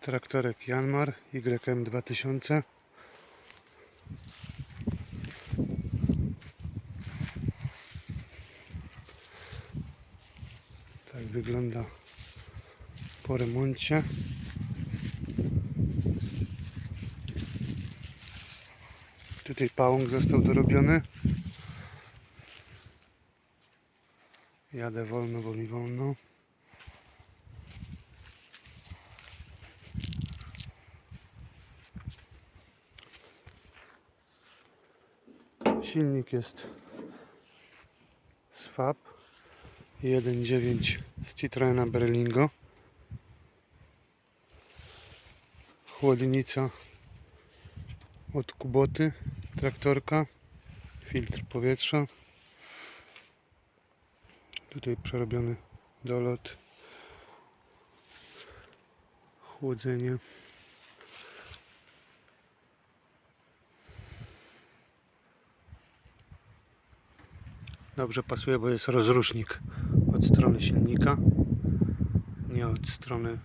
Traktorek Janmar YM 2000 Tak wygląda po remoncie. Tutaj pałąk został dorobiony. Jadę wolno, bo mi wolno. Silnik jest Swap 1.9 z Citroena Berlingo. Chłodnica od Kuboty, traktorka, filtr powietrza. Tutaj przerobiony dolot, chłodzenie. Dobrze pasuje, bo jest rozrusznik od strony silnika, nie od strony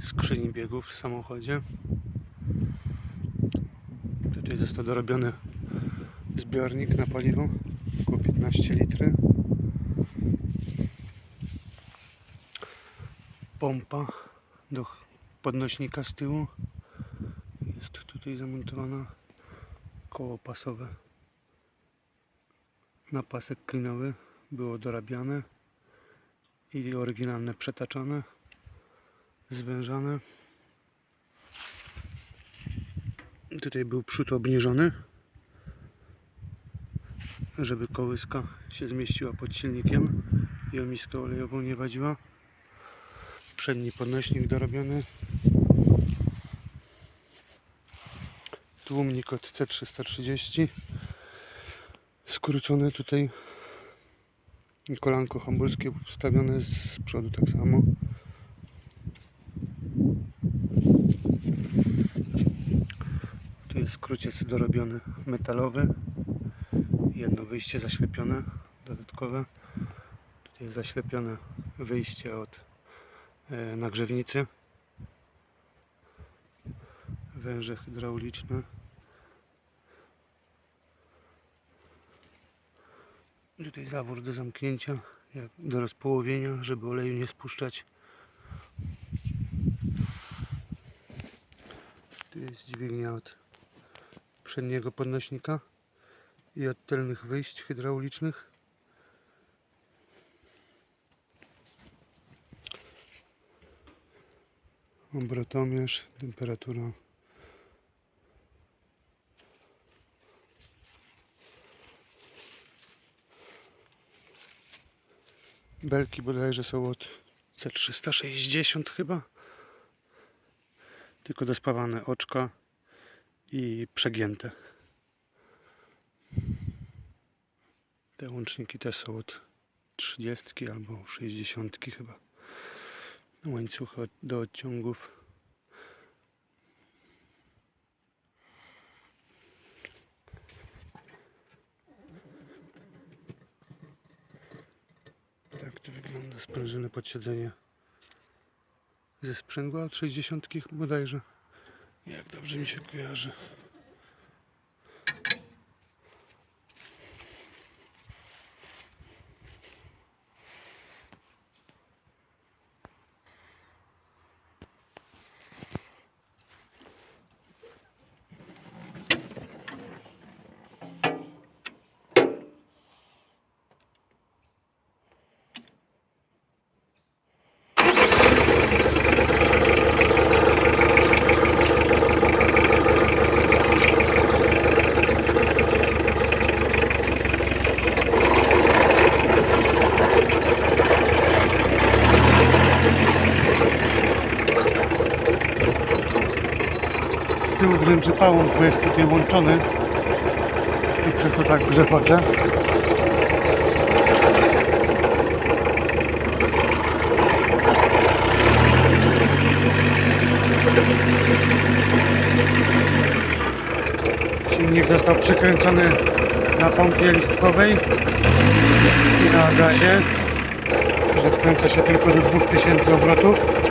skrzyni biegów w samochodzie. Tutaj został dorobiony zbiornik na paliwo, około 15 litry. Pompa do podnośnika z tyłu. Jest tutaj zamontowana koło pasowe na pasek klinowy było dorabiane i oryginalne przetaczane, zwężane. Tutaj był przód obniżony, żeby kołyska się zmieściła pod silnikiem i o olejową nie wadziła. Przedni podnośnik dorobiony. Tłumnik od C330 skrócone tutaj. Kolanko hamburskie wstawione z przodu tak samo. Tu jest skróciec dorobiony metalowy. Jedno wyjście zaślepione dodatkowe. Tutaj jest zaślepione wyjście od e, nagrzewnicy. Węże hydrauliczne Tutaj zawór do zamknięcia, do rozpołowienia, żeby oleju nie spuszczać. Tu jest dźwignia od przedniego podnośnika i od tylnych wyjść hydraulicznych. Obrotomierz, temperatura Belki bodajże są od C360 chyba. Tylko dospawane oczka i przegięte. Te łączniki też są od 30 albo 60 chyba. Łańcuchy do odciągów. To wygląda sprężyny pod siedzenie ze sprzęgła od 60 bodajże. Jak dobrze mi się kojarzy. Tyłu brzęczy pałąk, bo jest tutaj łączony i przez to tak grzechocze. Silnik został przykręcony na pompie listwowej i na gazie, że wkręca się tylko do 2000 obrotów.